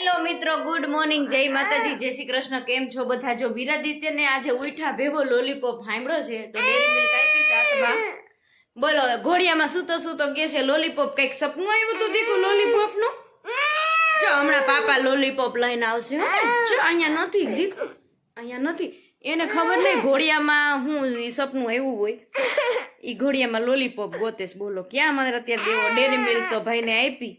Hello મિત્રો good morning. જય માતાજી જય શ્રી કૃષ્ણ. કેમ છો બધા? જો વિરાદિત્ય ને આજે ઉઠા ભેગો લોલીપોપ હાંભળો છે તો ડેરી મિલ્ક આપી છે હાથમાં. બોલો ઘોડિયામાં સૂતો સૂતો કે છે લોલીપોપ કંઈક સપનું આવ્યું હતું દીકું લોલીપોપનું જો હમણાં પાપા લોલીપોપ લઈને આવશે જો અહીંયા નથી દીકું અહીંયા નથી. એને ખબર નહીં ઘોડિયામાં હું સપનું એવું હોય. ઈ ઘોડિયામાં લોલીપોપ ગોતેશ બોલો ક્યાં મારે અત્યારે દેવો ડેરી મિલ્ક તો ભાઈને આપી?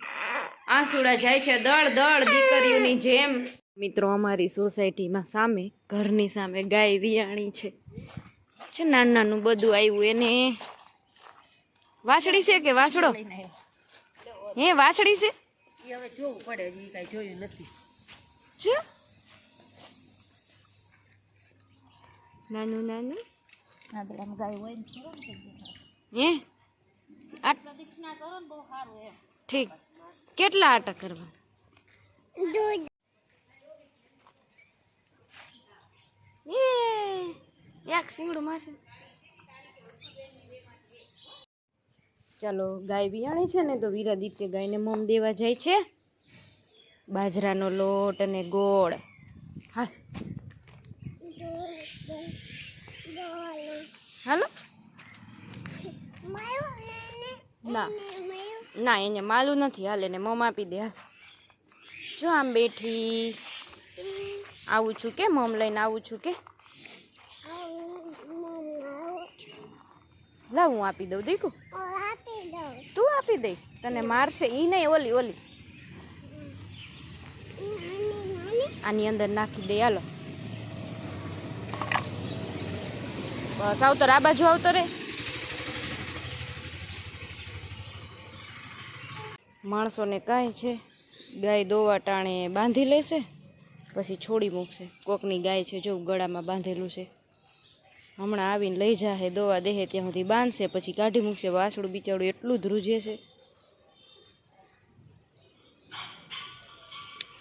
આંસુડા જાય છે, દળ દળ, દીકરીઓની જેમ. મિત્રો, અમારી સોસાયટીમાં સામે, ઘરની સામે ગાય વિયાણી છે. છે, નાનું નાનું બધું આવ્યું એને. વાછડી છે કે વાછડો? હે, વાછડી છે? હવે જોયું નથી છે? નાનું નાનું? ગાય હે? આટલા પ્રદક્ષિણા કરો ને બહુ સારું એમ ઠીક. કેટલા આટા કરવા એ એક શીંગડું મારશે. ચાલો ગાય બિયાણી છે ને તો વીરાદિત્ય ગાયને મોમ દેવા જાય છે. બાજરાનો લોટ અને ગોળ. હા હાલો. ના. ના એને માલું નથી હાલ એને મમ આપી દે હાલ. જો આમ બેઠી. આવું છું કે મમ લઈને આવું છું કે? લા હું આપી દઉં દીકુ તું આપી દઈશ તને મારશે ઈ નહીં ઓલી ઓલી. આની અંદર નાખી દે હાલો. બસ આવતો આ બાજુ આવતો રે. માણસોને કાંઈ છે, ગાય દોવા ટાણે બાંધી લેશે, પછી છોડી મૂકશે. કોકની ગાય છે જો ગળામાં બાંધેલું છે. હમણાં આવીને લઈ જાહે, દોવા દેહે ત્યાં સુધી બાંધશે, પછી કાઢી મૂકશે. વાસળું બિચારું એટલું ધ્રુજે છે.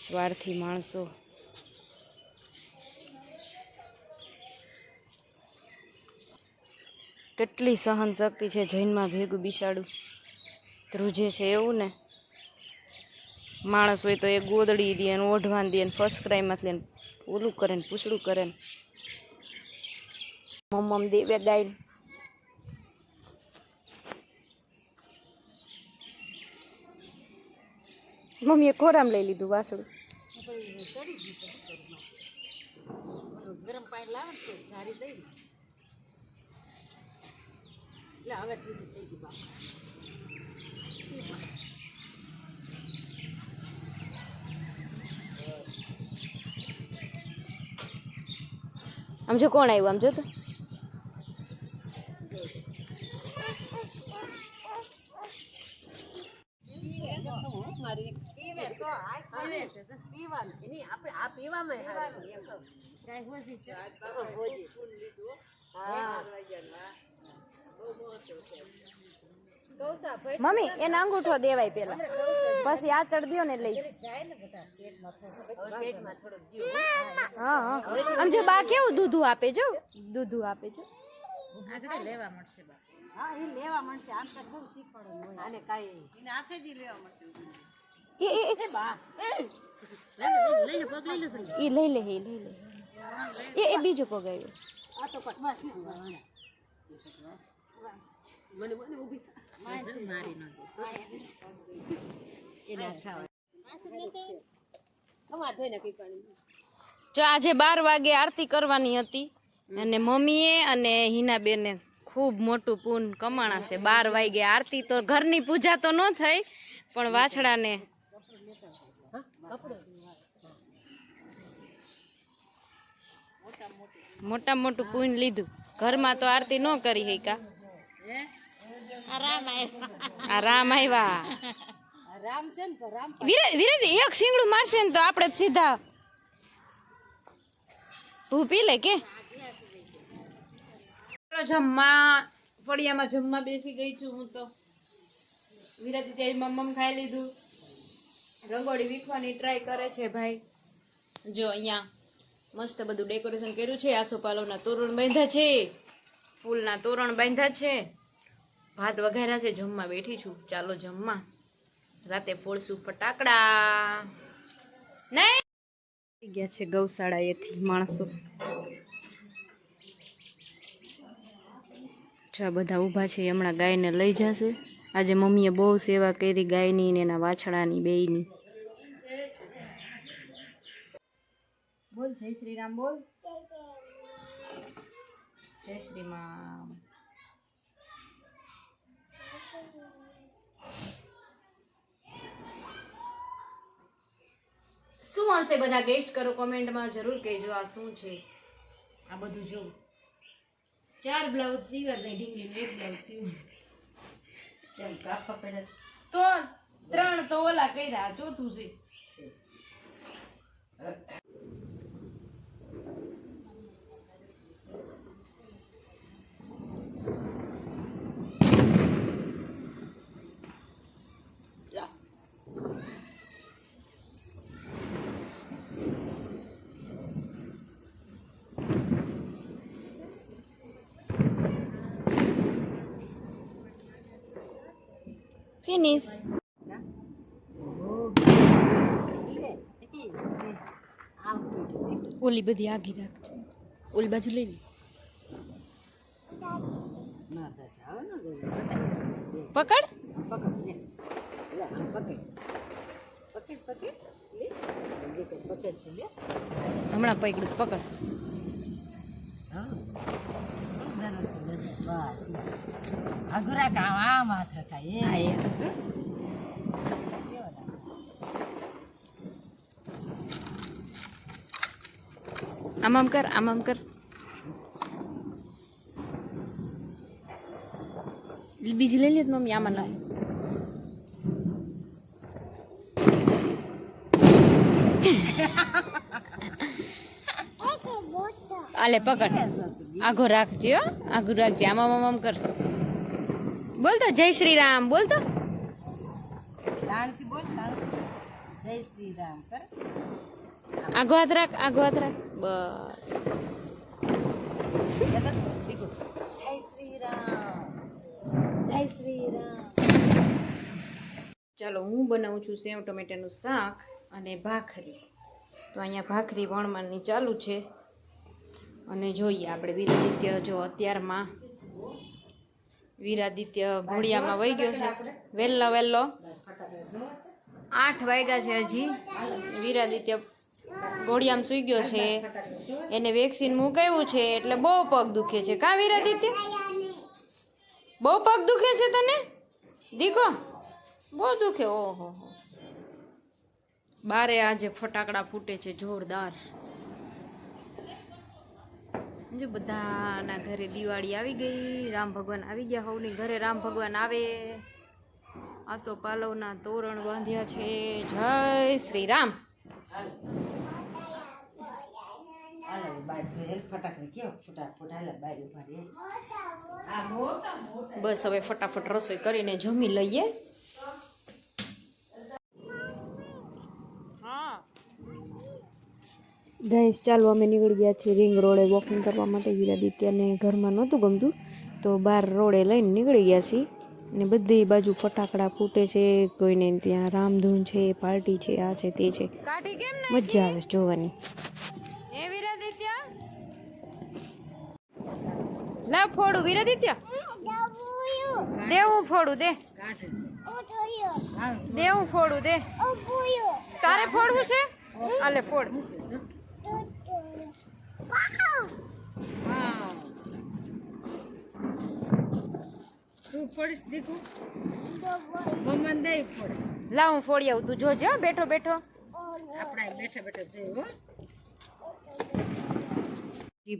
સ્વાર્થી માણસો. કેટલી સહન શક્તિ છે જૈનમાં ભેગું બિસાડું. ધ્રુજે છે એવું ને. માણસ હોય તો એ ગોદડી દે ને ઓઢવાન દે ને ફર્સ્ટ ક્રાઈમાં લઈને ઓલું કરે ને પૂછડું કરે ને. મમ્મ દેવે દાઈ મમ્મીએ ખોરામ લઈ લીધું વાસળું ગરમ પાણી લાવે ને હવે આમ જો કોણ આવ્યું? આમ જો તો. મમ્મી એને અંગૂઠો દેવાય પેલા પછી આ ચડદીઓ ને લઈ હા આમ જો બા કેવું દૂધું આપે જો? દૂધું આપે જો. લેવા મળશે બા એ એ એ. એ બા લઈ લો, એ લે એ લઈ લે. એ એ મને એને ખાવા જો આજે બાર વાગે આરતી કરવાની હતી અને મમ્મીએ અને હિનાબેને ખૂબ મોટું પૂન કમાણા છે. બાર વાગે આરતી તો ઘરની પૂજા તો ન થઈ પણ વાછડાને મોટા મોટું પૂન લીધું. ઘરમાં તો આરતી ન કરી હૈકા. આ રામ આવ્યા રામ છે ને તો રામ વીરે વીરે એક શીંગડું મારશે ને તો આપણે સીધા. તું પી લે કે. જમવા. ફળિયામાં જમવા બેસી ગઈ છું હું તો. વિરાતી ત્યાં મમ્મ ખાઈ લીધું. રંગોળી વીખવાની ટ્રાય કરે છે ભાઈ. જો અહીંયા મસ્ત બધું ડેકોરેશન કર્યું છે. આસોપાલવના તોરણ બાંધ્યા છે. ફૂલના તોરણ બાંધ્યા છે. ભાત વઘાર્યા છે. જમવા બેઠી છું. ચાલો જમવા. રાતે ફોડશું ફટાકડા. થઈ ગયા છે ગૌશાળાએથી માણસો. અચ્છા બધા ઊભા છે, હમણાં હમણાં ગાયને લઈ જશે. આજે મમ્મીએ બહુ સેવા કરી ગાયની ને એના વાછડાની બેયની. બોલ, જય શ્રી રામ બોલ. જય શ્રી રામ શું હશે બધા ગેસ્ટ કરો કોમેન્ટમાં જરૂર કહેજો આ શું છે. આ બધું જો. ચાર બ્લાઉઝ સીવર ને ઢીંગલીનું એક બ્લાઉઝ સીવર ચાલ, કાપા પડે તો ત્રણ તો ઓલા કર્યા ચોથું છે. ફિનિશ ઓલી બધી આગી રાખજો. ઓલી બાજુ લઈ લે. પકડ. હમણાં પકડ્યું. પકડ. અઘરા કામ આ માથે ખાય એ. આમ આમ કર આમ આમ કર બીજી લઈ લે મમ્મી આમાં લાય અલે પકડ આઘો રાખજે આઘું રાખજે. આમ આમ કર. બોલ તો જય શ્રી રામ બોલ તો બોલ. જય શ્રી રામ કર. આઘો હાથ રાખ આઘો હાથ રાખ. બસ. જય શ્રી રામ જય શ્રી રામ ચાલો હું બનાવું છું સેવ ટમેટાનું શાક અને ભાખરી. તો અહીંયા ભાખરી વણવાની ચાલુ છે. અને જોઈએ આપણે વીરાદિત્ય જો અત્યારમાં વીરાદિત્ય ઘોડિયામાં વહી ગયો છે. વહેલો વહેલો આઠ વાગ્યા છે હજી. વીરાદિત્ય ઘોડિયામાં સૂઈ ગયો છે. એને વેક્સિન મુકાવ્યું છે એટલે બહુ પગ દુખે છે. કા વીરાદિત્ય? બહુ પગ દુખે છે તને? દીકો. બહુ દુખે. ઓહો, હો. બારે આજે ફટાકડા ફૂટે છે, જોરદાર. જો બધાના ઘરે દિવાળી આવી ગઈ રામ ભગવાન આવી ગયા હોવની ઘરે રામ ભગવાન આવે. આસો પાલવના તોરણ બાંધ્યા છે. જય શ્રી રામ બસ હવે ફટાફટ રસોઈ કરીને જમી લઈએ. ગાઈસ ચાલો અમે નીકળી ગયા છીએ રિંગ રોડે વોકિંગ કરવા માટે. વિરાદિત્યને ઘરમાં નહોતું ગમતું તો બહાર રોડે લઈને નીકળી ગયા છીએ. અને બધી બાજુ ફટાકડા ફૂટે છે કોઈને ત્યાં રામધૂન છે પાર્ટી છે આ છે તે છે. મજા આવે છે જોવાની. એ લા ફોડું વિરાદિત્ય. દે હું ફોડું દે. દે હું ફોડું દે. તારે ફોડવું છે? આલે ફોડ. તું ફોડીશ દીકુ? મમ્મન દઈ ફોડે. લા હું ફોડી આવું. તું જોજે હો, બેઠો બેઠો. આપણા બેઠા બેઠા જઈ હો.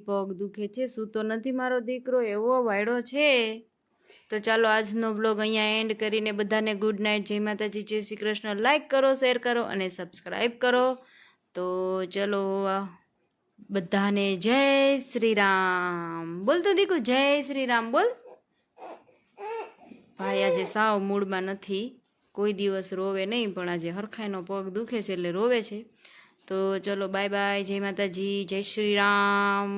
પગ દુખે છે સૂતો નથી મારો દીકરો? એવો વાયડો છે. તો ચાલો આજનો બ્લોગ અહીંયા એન્ડ કરીને બધાને ગુડ નાઇટ જય માતાજી જય શ્રી કૃષ્ણ. લાઇક કરો શેર કરો અને સબસ્ક્રાઈબ કરો. તો ચલો બધાને જય શ્રી રામ. બોલ તો દીકુ જય શ્રી રામ બોલ. ભાઈ આજે સાવ મૂડમાં નથી. કોઈ દિવસ રોવે નહીં, પણ આજે હરખાઈનો પગ દુખે છે એટલે રોવે છે. તો ચલો બાય બાય જય માતાજી, જય શ્રી રામ.